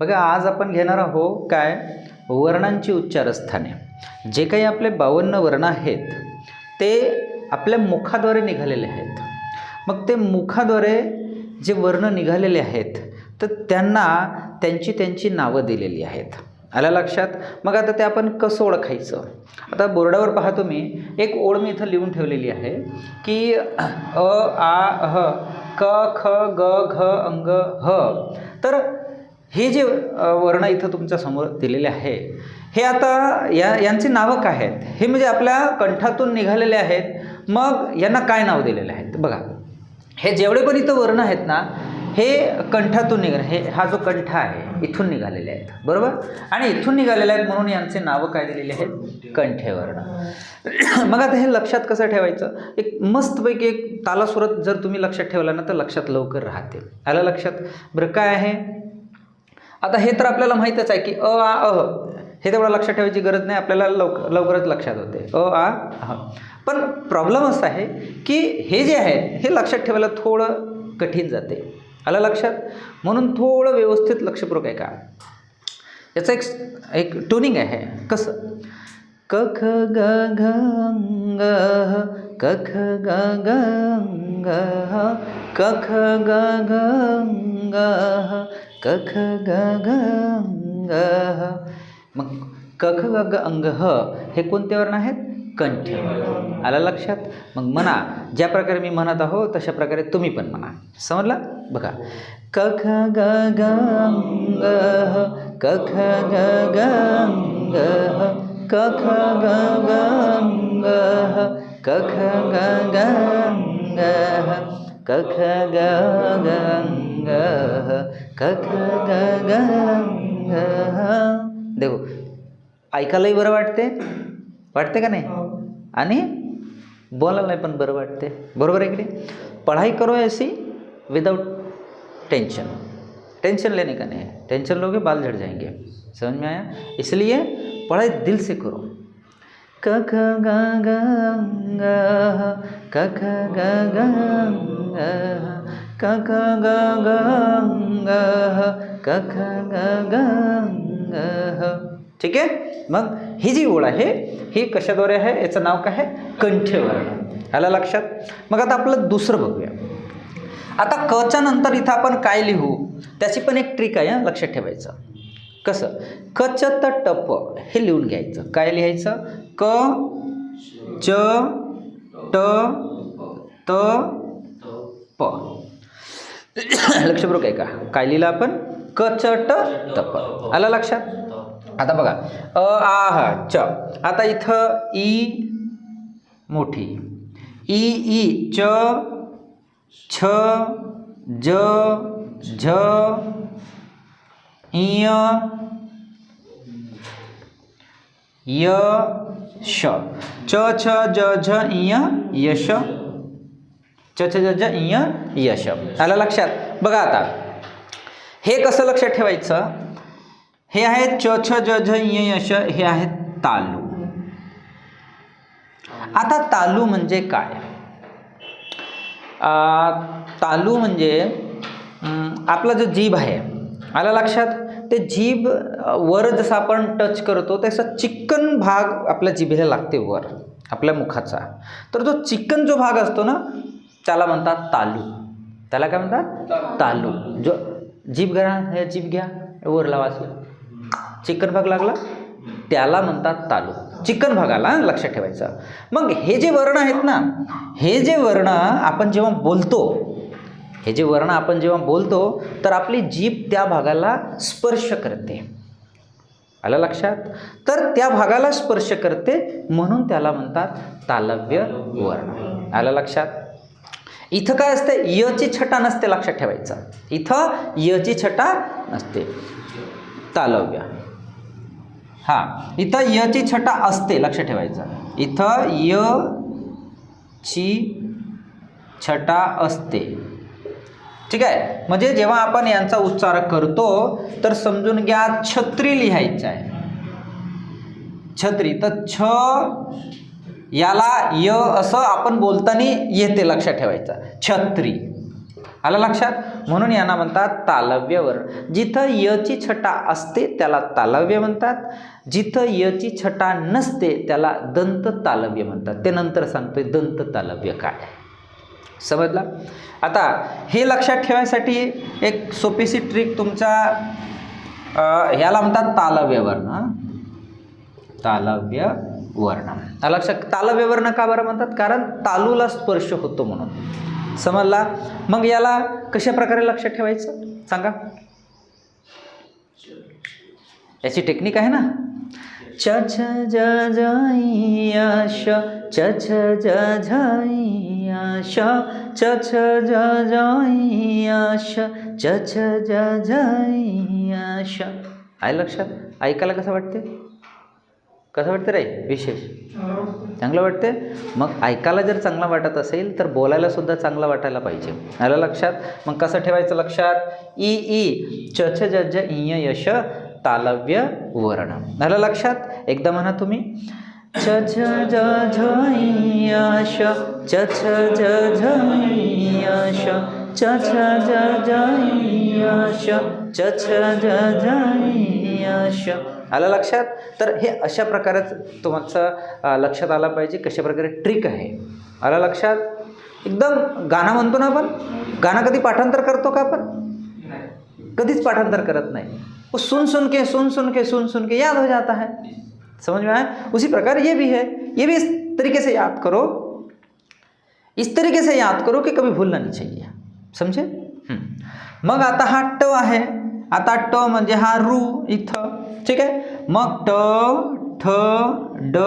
बघा आज आपण घेणार आहोत काय? वर्णांची उच्चारस्थाने. जे काही आपले बावन्न वर्ण आहेत ते आपल्या मुखाद्वारे निघालेले आहेत. मग ते मुखाद्वारे जे वर्ण निघालेले आहेत तर त्यांना त्यांची त्यांची नावं दिलेली आहेत. आल्या लक्षात? मग आता ते आपण कसं ओळखायचं? आता बोर्डावर पहा तुम्ही. एक ओळ मी इथं लिहून ठेवलेली आहे की अ आ ह क ख ग घ अंग ह. तर हे जे वर्ण इथं तुमच्यासमोर दिलेले आहे हे आता या यांची नावं काय आहेत? हे म्हणजे आपल्या कंठातून निघालेले आहेत. मग यांना काय नाव दिलेले आहेत? बघा. हे जेवढे पण इथं वर्ण आहेत ना हे कंठातून निघा हे हा जो कंठ आहे इथून निघालेले आहेत बरोबर? आणि इथून निघालेले आहेत म्हणून यांचे नावं काय दिलेली आहेत? कंठेवर्ण. मग आता हे लक्षात कसं ठेवायचं? एक मस्तपैकी एक तालासुरत जर तुम्ही लक्षात ठेवला ना तर लक्षात लवकर राहते आलं लक्षात? बरं काय आहे? आता हे तर आपल्याला माहीतच आहे की अ आ अह हे. तेवढं लक्षात ठेवायची गरज नाही आपल्याला लवक लवकरच लक्षात होते. अ आ ह. पण प्रॉब्लेम असा आहे की हे जे आहे हे लक्षात ठेवायला थोडं कठीण जाते. आलं लक्षात? म्हणून थोडं व्यवस्थित लक्षपूर्वक आहे का याचं एक एक ट्युनिंग आहे. कसं? क ख ग गंग ग क ख ग गंग क ख ग गंग क ख ग गंग मग क ख ग ग अंग ह हे कोणते वर्ण आहेत? कंठ. आला लक्षात? मग म्हणा ज्या प्रकारे मी म्हणत आहो तशा प्रकारे तुम्ही पण म्हणा. समजलं? बघा. क ख ग ग ग ख ग ग अंग ख ग ग क ख ग ग ख ग ग ग ग देखो ऐकायलाही बरं वाटते. वाटते का नाही? आणि बोलायला नाही वाटते बरोबर आहे की पढ़ाई करो ऐसी विदाउट टेंशन टेंशन लेने का नहीं है टेंशन लोगे बाल झड़ जाएँगे समझ में आया इसलिए पढ़ाई दिल से करो क ख ग ग अंग ह क ख ग ग अंग ह क ख ग ग अंग ह क ख ग ग ह ठीक आहे? मग ही जी ओळ आहे ही कशाद्वारे आहे? याचं नाव काय आहे? कंठवर्ण आलं लक्षात? मग आता आपलं दुसरं बघूया. आता कच्या नंतर इथं आपण काय लिहू? त्याची पण एक ट्रिक आहे लक्षात ठेवायचं. कसं? कच त टप हे लिहून घ्यायचं. काय लिहायचं? क च ट त प. लक्षपूर्वक आहे का काय लिहिलं आपण? क च ट त आलं लक्षात? आता बघा. अ आ ह च. आता इथं ई मोठी. ई ई च छ ज झ इय य श. च छ ज झ इय यश च छ ज झ इय यश आलं लक्षात? बघा आता. हे कसं लक्षात ठेवायचं? हे आहे च छ ज झ यश हे आहेत तालू. आता तालू म्हणजे काय? तालू म्हणजे आपला जो जीभ आहे आला लक्षात? ते जीभ वर जसं आपण टच करतो तसा चिकन भाग आपल्या जिभेला लागते वर आपल्या मुखाचा. तर तो चिकन जो भाग असतो ना त्याला म्हणतात तालू. त्याला काय म्हणतात? तालू. जो जीभ घ्या हे जीभ घ्या वर लावायचं चिकन भाग लागला? त्याला म्हणतात तालू. चिकन भागाला लक्षात ठेवायचं. मग हे जे वर्ण आहेत ना हे जे वर्ण आपण जेव्हा बोलतो हे जे वर्ण आपण जेव्हा बोलतो तर आपली जीभ त्या भागाला स्पर्श करते. आलं लक्षात? तर त्या भागाला स्पर्श करते म्हणून त्याला म्हणतात तालव्य वर्ण. आलं लक्षात? इथं काय असते? यची छटा नसते लक्षात ठेवायचं. इथं यची छटा नसते. तालव्य. हां इथं यची छटा असते लक्ष ठेवायचं. इथं य ची छटा असते. ठीक आहे? म्हणजे जेव्हा आपण यांचा उच्चार करतो तर समजून घ्या छत्री लिहायचं आहे. छत्री तर छ याला य असं आपण बोलताना येते लक्षात ठेवायचं. छत्री. आलं लक्षात? म्हणून यांना म्हणतात तालव्य वर्ण जिथं यची छटा असते त्याला तालव्य म्हणतात. जिथं यची छटा नसते त्याला दंत तालव्य म्हणतात. ते नंतर सांगतोय दंत तालव्य काय? समजला? आता हे लक्षात ठेवायसाठी एक सोपीशी ट्रिक तुमच्या ह्याला म्हणतात तालव्य वर्ण. तालव्य वर्ण. हा लक्षात तालव्य वर्ण का बरं म्हणतात? कारण तालूला स्पर्श होतो म्हणून. समजला? मग याला कशा प्रकारे लक्षात ठेवायचं? सांगा. याची टेक्निक आहे ना? च छ ज ज श च छ ज झ श च छ ज ज श छ छ ज झ श. आहे लक्षात? ऐकायला कसं वाटते कसं वाटतं रे? विशेष. चांगलं वाटते. मग ऐकायला जर चांगलं वाटत असेल तर बोलायला सुद्धा चांगलं वाटायला पाहिजे. आलं लक्षात? मग कसं ठेवायचं लक्षात? ई ई च छ ज ज इय यश तालव्य वर्ण. झालं लक्षात? एकदा म्हणा तुम्ही. छ छ ज झ इ श. छ छ ज झ इ श. छ छ ज ज इ श. छ छ ज झ इ श. आलं लक्षात? तर हे अशा प्रकारेच तुमचं लक्षात आलं पाहिजे कशा प्रकारे ट्रिक आहे. आलं लक्षात? एकदम गाणं म्हणतो ना आपण? गाणं कधी पाठांतर करतो का आपण? कधीच पाठांतर करत नहीं. वो सुन सुन के सुन सुन के सुन सुन के याद हो जाता है. समझ में आया? उसी प्रकार ये भी है। ये भी इस तरीके से याद करो। इस तरीके से याद करो कि कभी भूलना नहीं चाहिए। समझे? हम्म. मग आता हा ट आहे. आता ट म्हणजे हा रू इथं. ठीक आहे? मग ट ठ ड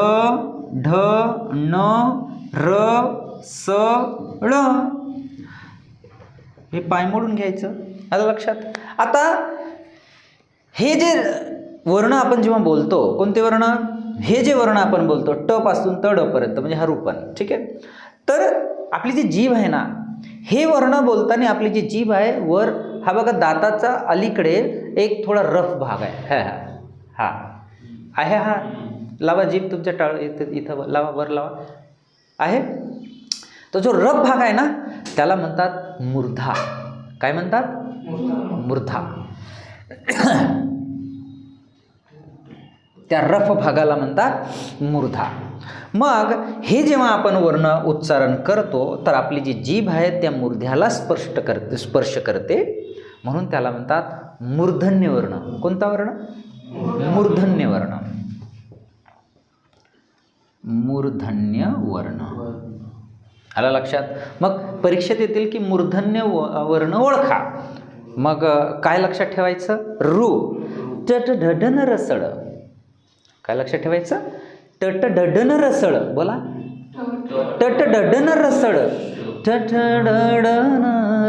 ढ न र स ळ. हे पाय मोडून घ्यायचं. आता लक्षात. आता हे जे वर्ण आपण जेव्हा बोलतो कोणते वर्ण? हे जे वर्ण आपण बोलतो ट पासून त पर्यंत म्हणजे हा रूपण ठीक आहे? तर आपली जी जीभ आहे ना हे वर्ण बोलताना आपली जी जीभ आहे वर हा बघा दाताचा अलीकडे एक थोडा रफ भाग आहे. हा हा. हा. आहे हा. लावा जीभ तुमच्या टाळ इथं इथं लावा वर लावा. आहे? तो जो रफ भाग आहे ना त्याला म्हणतात मूर्धा. काय म्हणतात? मूर्धा. त्या रफ भागाला म्हणतात मूर्धा. मग हे जेव्हा आपण वर्ण उच्चारण करतो तर आपली जी जीभ आहे त्या मूर्ध्याला स्पर्श करते स्पर्श करते. म्हणून त्याला म्हणतात मूर्धन्य वर्ण. कोणता वर्ण? मूर्धन्य वर्ण मूर्धन्य वर्ण आलं लक्षात? मग परीक्षेत येतील की मूर्धन्य व- वर्ण ओळखा. मग काय लक्षात ठेवायचं? रू. टट ढडन रसळ काय लक्षात ठेवायचं? टट ढडन रसळ बोला. टट डडन रसळ टठ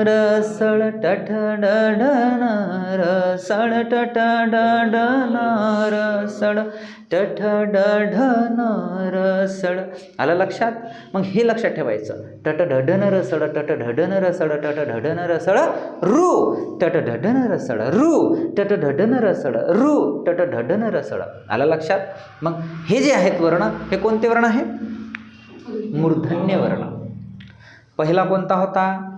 रसळ टठ रसळ टठ रसळ टठ डढन रसळ आलं लक्षात? मग हे लक्षात ठेवायचं. टटढडन रसळ टट ढडन रसळ टट ढडन रसळ रू. टटढडन रसळ रू. टटढडन रसळ रू. टटढडन रसळ आलं लक्षात? मग हे जे आहेत वर्ण हे कोणते वर्ण आहेत? मूर्धन्य वर्ण. पहिला कोणता होता?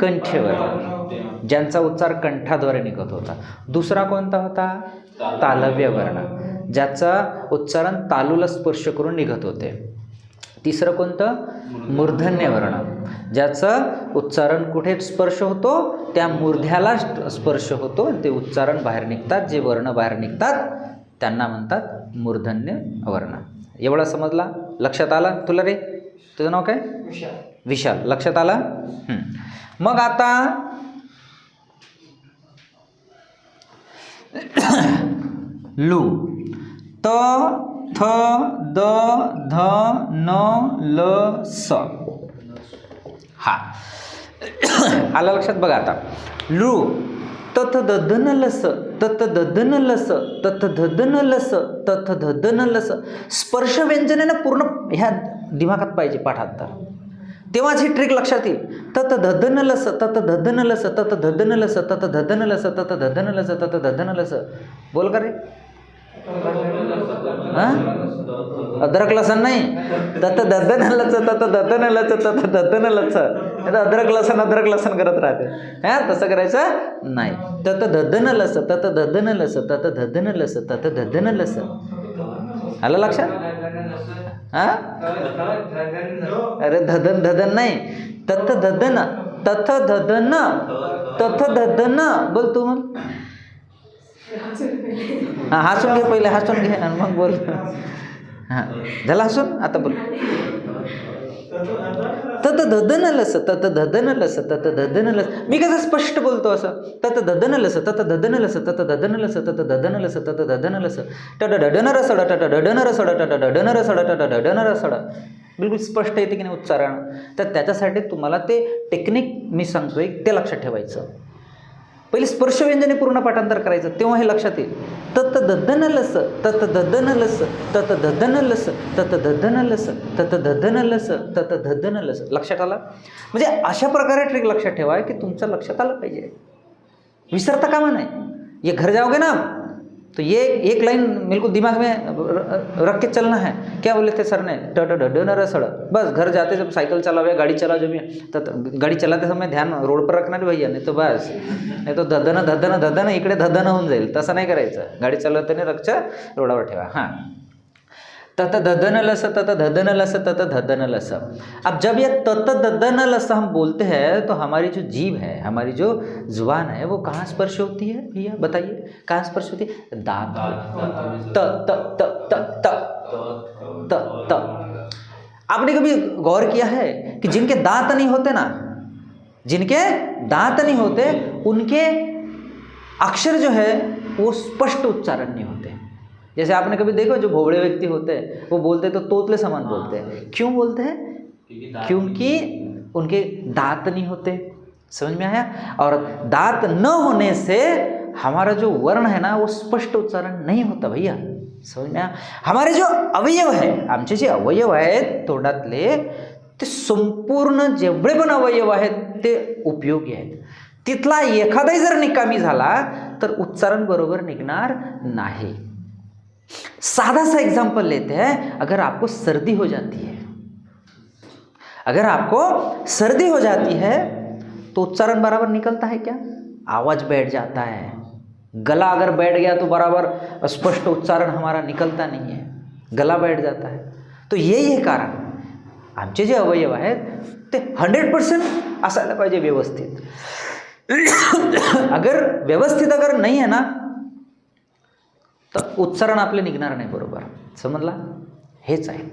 कंठ्य वर्ण ज्यांचा उच्चार कंठाद्वारे निघत होता. दुसरा कोणता होता? तालव्य वर्ण ज्याचा उच्चारण तालूला स्पर्श करून निघत होते. तिसरं कोणतं? मूर्धन्य वर्ण ज्याचं उच्चारण कुठे स्पर्श होतो? त्या मूर्ध्याला स्पर्श होतो. ते उच्चारण बाहेर निघतात. जे वर्ण बाहेर निघतात त्यांना म्हणतात मूर्धन्य वर्ण एवढा समजला? लक्षात आला? तुला रे? तुझं नाव काय? विशाल लक्षात आला. मग आता लू. त थ द ध न ल स. हा. आलं लक्षात बघा आता. लू. तथ दधन लस तथ दधन लस तथ धदन लस तथ धदन लस स्पर्श व्यंजने ना पूर्ण ह्या दिमागात पाहिजे पाठात तर. तेव्हाच ही ट्रिक लक्षात येईल तत धदनल सतत लस सतत धदनल सतत तत सतत लस सतत धदन लस बोल का रे अद्रक लसन नाही तत धदनल सतत लस तत धदनल लस अद्रक लसन अद्रक लसन करत राहते हा तसं करायचं नाही तत धदन लस तात धदन लस ततं धदन लसन आलं लक्षात हां? अरे धदन धदन नाही. तथ धदन तथ धदन तथ धदन. बोल तू मग. हां हसून घे पहिले हसून घे आणि मग बोल. हां झालं हसून? आता बोल. तत धदन लस तत धदन लस तत धदन लस मी कसं स्पष्ट बोलतो असं? तत धदन लस तत धदन लस तत धदन लस तत धदन लस तत धदन लस टट डडन रसड टट डडन रसड टट डडन रसड टट डडन रसड बिलकुल स्पष्ट येते की नाही उच्चारण. तर त्याच्यासाठी तुम्हाला ते टेक्निक मी सांगतोय ते लक्षात ठेवायचं. पहिले स्पर्श व्यंजने पूर्ण पाठांतर करायचं तेव्हा हे लक्षात येईल. तत ददन लस तत ददन लस तत दधन लस तत ददन लस तत ददन लस तत ददन लस. लक्षात आला? म्हणजे अशा प्रकारे ट्रिक लक्षात ठेवा की तुमचं लक्षात आलं पाहिजे. विसरता कामा नाही ये घर जाओगे ना? तो ये एक लाइन मेरे को दिमाग में र- रख के चलना है। क्या बोले थे सर ने? ट ट ड र सड़ बस घर जाते जब साइकिल चलावे गाड़ी चला जब भी तो गाड़ी चलाते समय ध्यान रोड पर रखना रे भैया नहीं तो बस। नाही तो धदन धदन धदन इकडे धदन होऊन जाईल तसं नाही करायचं। गाडी चालवताना रक्षा रोडावर ठेवा हां। तत धदन लस तत धदन लस तत धदन लस अब जब ये तत ददन लस हम बोलते हैं तो हमारी जो जीव है हमारी जो ज़ुबान है वो कहाँ स्पर्श होती है भैया? बताइए कहाँ स्पर्श होती है? दांत। त त त त त। त त। आपने कभी गौर किया है कि जिनके दांत नहीं होते ना जिनके दांत नहीं होते उनके अक्षर जो है वो स्पष्ट उच्चारण नहीं होते। जैसे आपने कभी देखो जो भोबड़े व्यक्ति होते हैं वो बोलते तो तोतले समान बोलते हैं। क्यों बोलते हैं? क्योंकि उनके दांत नहीं होते। समझ में आया? और दांत न होने से हमारा जो वर्ण है ना वो स्पष्ट उच्चारण नहीं होता भैया। समझ में आया? हमारे जो अवयव आहे आमचे जे अवयव आहेत तोंडातले ते संपूर्ण जेवढे पण अवयव आहेत ते उपयोगी आहेत। तिथला एखादाही जर निकामी झाला तर उच्चारण बरोबर निघणार नाही. सादा सा एग्ज़ाम्पल लेते हैं, अगर आपको सर्दी हो जाती है। अगर आपको सर्दी हो जाती है तो उच्चारण बराबर निकलता है क्या? आवाज़ बैठ जाता है। गला अगर बैठ गया तो बराबर स्पष्ट उच्चारण हमारा निकलता नहीं है। गला बैठ जाता है। तो यही है कारण। आमचे जे अवयव आहेत ते हंड्रेड पर्सेंट असायला पाहिजे व्यवस्थित। अगर व्यवस्थित अगर नाही आहे ना तर उच्चारण आपले निघणार नाही बरोबर? समजला? हेच आहेत.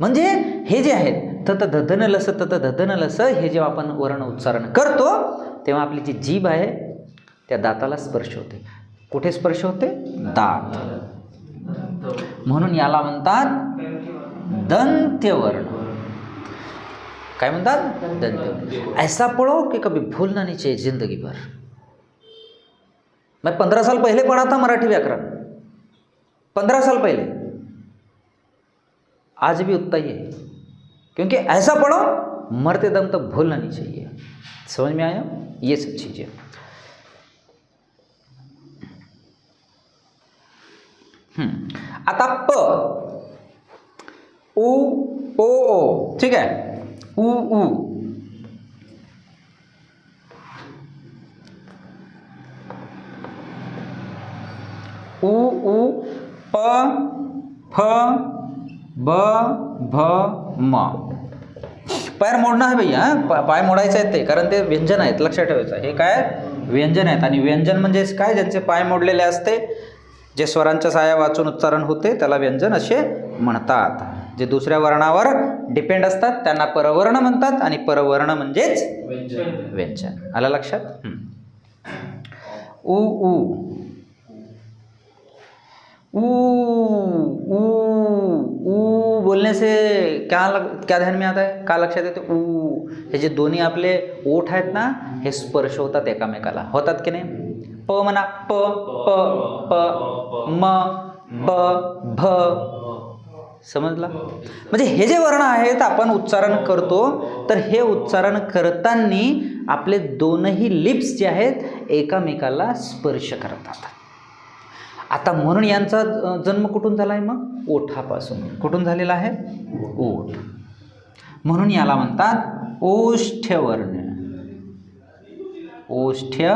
म्हणजे हे जे आहेत तत धधन लस तत धधन लस हे जेव्हा आपण वर्ण उच्चारण करतो तेव्हा आपली जी जीभ आहे त्या दाताला स्पर्श होते. कुठे स्पर्श होते? दात. म्हणून याला म्हणतात दंत्यवर्ण. काय म्हणतात? दंत्यवर्ण. ऐसा पढ़ो की कभी भूलना नहीं चाहिए जिंदगी भर मैं पंद्रह साल पहले पढ़ा था मराठी व्याकरण. पंद्रह साल पहले। आज भी उतना ही है। क्योंकि ऐसा पढ़ो मरते दम तक भूलना नहीं चाहिए। समझ में आया? ये सब चीज़ें। हम्म, आता प। उ ओ ओ। ठीक है? उ उ। उ उ। प फ ब भ म. पाय मोडणं आहे भैया पाय मोडायचे आहेत ते कारण ते व्यंजन आहेत लक्षात ठेवायचं. हे काय? व्यंजन आहेत. आणि व्यंजन म्हणजे काय? ज्यांचे पाय मोडलेले असते जे स्वरांच्या साया वाचून उच्चारण होते त्याला व्यंजन असे म्हणतात. जे दुसऱ्या वर्णावर डिपेंड असतात त्यांना परवर्ण म्हणतात आणि परवर्ण म्हणजेच व्यंजन. आलं लक्षात. उ उ. ऊ ऊ ऊ बोलने से क्या लग क्या ध्यान में आता है? का लक्षात येते? ऊ. हे जे दोन्ही आपले ओठ आहेत ना हे स्पर्श होतात एकामेकाला. होतात की नाही? प म्हणा प प प म ब भ. समजला? म्हणजे हे जे वर्ण आहेत आपण उच्चारण करतो तर हे उच्चारण करताना आपले दोनही लिप्स जे आहेत एकामेकाला स्पर्श करतात. आता म्हणून यांचा जन्म कुठून झाला आहे मग? ओठापासून. कुठून झालेला आहे? ओठ. म्हणून याला म्हणतात ओष्ठ्यवर्ण. ओष्ठ्य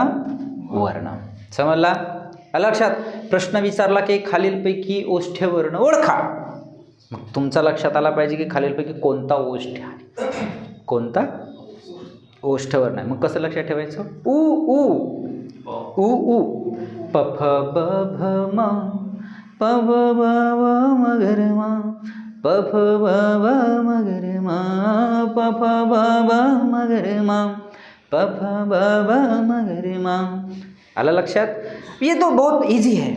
वर्ण समजला लक्षात. प्रश्न विचारला की खालीलपैकी ओष्ठ्य वर्ण ओळखा. मग तुमचा लक्षात आला पाहिजे की खालीलपैकी कोणता ओष्ठ्य आहे? कोणता? ओष्ठ वर्ण आहे. मग कसं लक्षात ठेवायचं? उ उ. उ उ। प फ ब, भ, म। प ब, व म ग र म। प फ ब ब म ग र म। प फ ब ब म। ग र म ब म। ग र म लक्षात? ये तो बहुत इझी आहे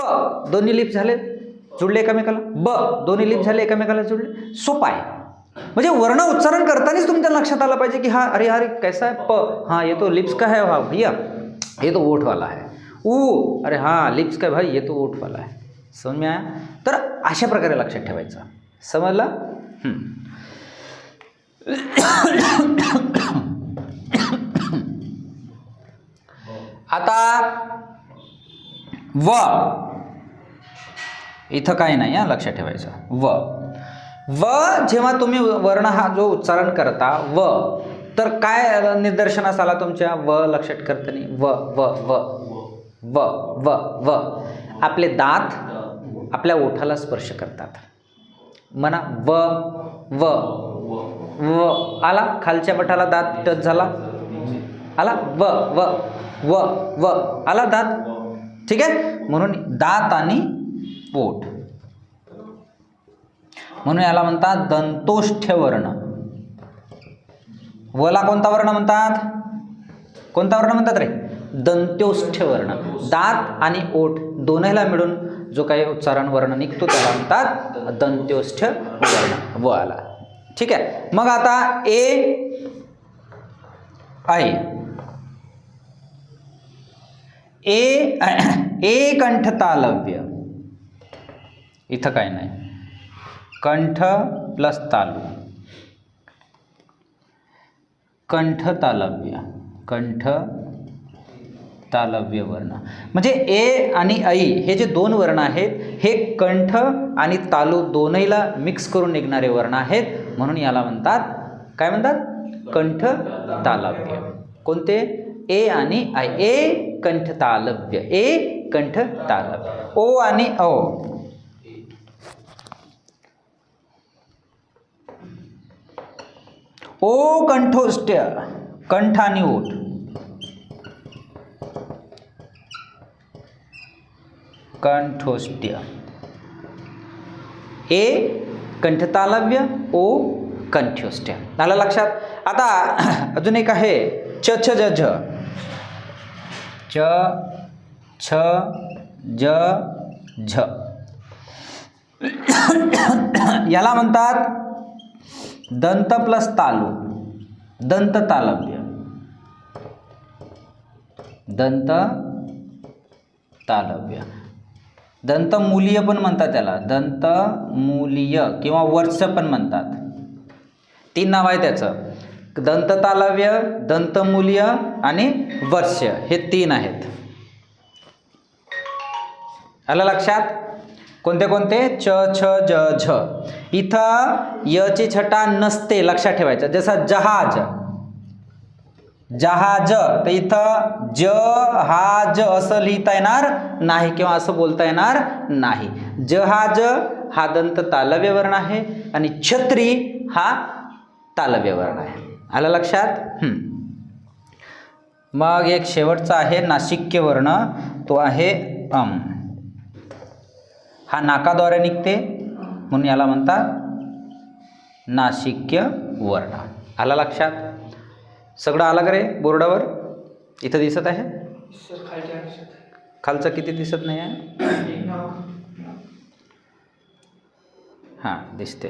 प, दोन्ही लिप झाले, जुळले एकामेकाला. ब, दोन्ही लिप झाले, एकामेकाला जुळले. सोपा आहे म्हणजे वर्ण उच्चारण करतानाच तुमच्या लक्षात आलं पाहिजे की हा, अरे अरे, कैसा है? प हाँ ये तो लिप्स का है? हाँ भैया. ये तो ओठ वाला है। ऊ अरे हाँ लिप्स का भाई ये तो ओठ वाला है। समझ में आया? तर अशा प्रकारे लक्षात ठेवायचं। समजला? आता व. इथं काही नाही हा लक्षात ठेवायचं. व. व जेव्हा तुम्ही वर्ण हा जो उच्चारण करता व तर काय निदर्शनास आला तुमच्या? व लक्षात करताना व व व. व व व. आपले दात आपल्या ओठाला स्पर्श करतात. म्हणा व व. व. आला? खालच्या बटाला दात टच झाला? आला? व व. व व. आला दात? ठीक आहे? म्हणून दात आणि पोट म्हणून याला म्हणतात दंतोष्ठ्य वर्ण वला कोणता वर्ण म्हणतात? कोणता वर्ण म्हणतात रे? दंत्योष्ठ्य वर्ण. दात आणि ओठ दोन्हीला मिळून जो काही उच्चारण वर्ण निघतो त्याला म्हणतात दंत्योष्ठ वर्ण. व आला ठीक आहे. मग आता ए आहे ए ए कंठ तालव्य इथं काय नाही. कंठ प्लस तालू. कंठ तालव्य कंठ तालव्य वर्ण म्हणजे ए आणि ऐ हे जे दोन वर्ण आहेत हे कंठ आणि तालू दोनहीला मिक्स करून निघणारे वर्ण आहेत. म्हणून याला म्हणतात काय म्हणतात? कंठ तालव्य कोणते? ए आणि आय ए कंठ तालव्य ए कंठ तालव्य ओ आणि ओ ओ कंठोष्ट्य कंठाने ओठ. कंठोष्ट्य ए कंठतालव्य ओ कंठ्योष्ट्य झालं लक्षात? आता अजून एक आहे च छ ज झ च छ ज झ याला म्हणतात दंत प्लस तालू. दंत तालव्य. दंत तालव्य. दंतमूलीय पण म्हणतात त्याला. दंतमूलीय किंवा वर्ष पण म्हणतात. तीन नाव आहे त्याचं. दंततालव्य दंतमूल्य आणि वर्ष. हे तीन आहेत. आलं लक्षात? कोणते कोणते? च छ ज झ. इथं यची छटा नसते लक्षात ठेवायचं. जसं जहाज. जहाज. तर इथं ज हा ज असं लिहिता येणार नाही किंवा असं बोलता येणार नाही. जहाज हा दंत तालव्य वर्ण आहे आणि छत्री हा तालव्य वर्ण आहे. आलं लक्षात? मग एक शेवटचा आहे नाशिक्य वर्ण तो आहे अम. हा नाकाद्वारे निघते. म्हणून याला म्हणतात नाशिक्य वर्ण. आला लक्षात? सगळं आलं का रे बोर्डावर? इथं दिसत आहे? खालचं किती दिसत नाही आहे? हां दिसते.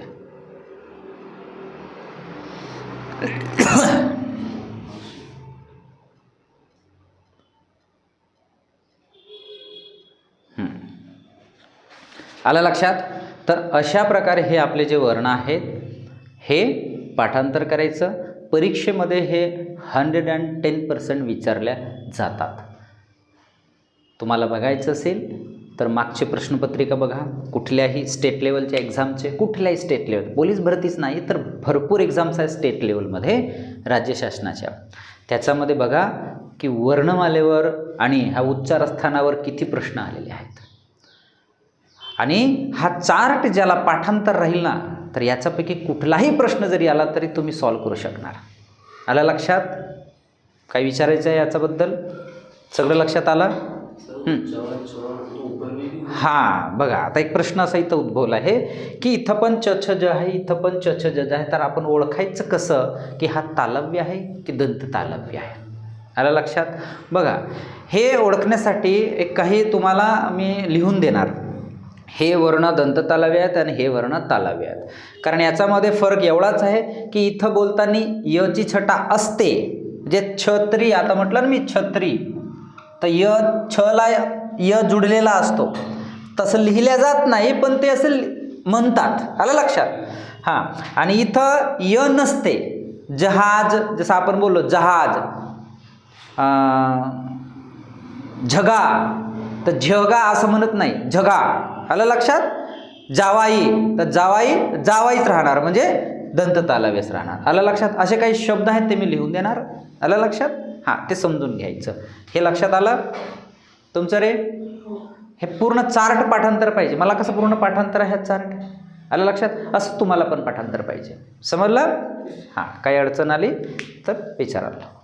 आलं लक्षात? तर अशा प्रकारे हे आपले जे वर्ण आहेत हे पाठांतर करायचं. परीक्षेमध्ये हे हंड्रेड अँड टेन पर्सेंट विचारल्या जातात. तुम्हाला बघायचं असेल तर मागचे प्रश्नपत्रिका बघा. कुठल्याही स्टेट लेवलच्या एक्झामचे कुठल्याही स्टेट लेवल पोलीस भरतीच नाही तर भरपूर एक्झाम्स आहेत स्टेट लेवलमध्ये राज्य शासनाच्या. त्याच्यामध्ये बघा की वर्णमालेवर आणि ह्या उच्चारस्थानावर किती प्रश्न आलेले आहेत. आणि हा चार्ट ज्याला पाठांतर राहील ना तर याच्यापैकी कुठलाही प्रश्न जरी आला तरी तुम्ही सॉल्व करू शकणार. आलं लक्षात? काय विचारायचं आहे याच्याबद्दल? सगळं लक्षात आलं? हां बघा आता एक प्रश्न असा इथं उद्भवला आहे की इथं पण चछ ज आहे इथं पण चछ ज ज आहे तर आपण ओळखायचं कसं की हा तालव्य आहे की दंत तालव्य आहे? आलं लक्षात? बघा हे ओळखण्यासाठी एक काही तुम्हाला मी लिहून देणार. हे वर्ण दंत आहेत आणि हे वर्ण तालावे आहेत कारण याच्यामध्ये फरक एवढाच आहे की इथं बोलताना यची छटा असते जे छत्री आता म्हटलं ना मी छत्री तर य छला य जुडलेला असतो. तसं लिहिल्या जात नाही पण ते असं लि- म्हणतात. आलं लक्षात? हां. आणि इथं य नसते. जहाज जसं आपण बोललो जहाज. झगा. तर झगा असं म्हणत नाही. झगा. आलं लक्षात? जावाई. तर जावाई जावाईच राहणार. म्हणजे दंत तालव्यच राहणार. आलं लक्षात? असे काही शब्द आहेत ते मी लिहून देणार. आलं लक्षात? हां ते समजून घ्यायचं. हे लक्षात आलं? तुमचं रे? हे पूर्ण चार्ट पाठांतर पाहिजे. मला कसं पूर्ण पाठांतर आहे चार्ट? आलं लक्षात? असं तुम्हाला पण पाठांतर पाहिजे. समजलं? हां काही अडचण आली तर विचारायला.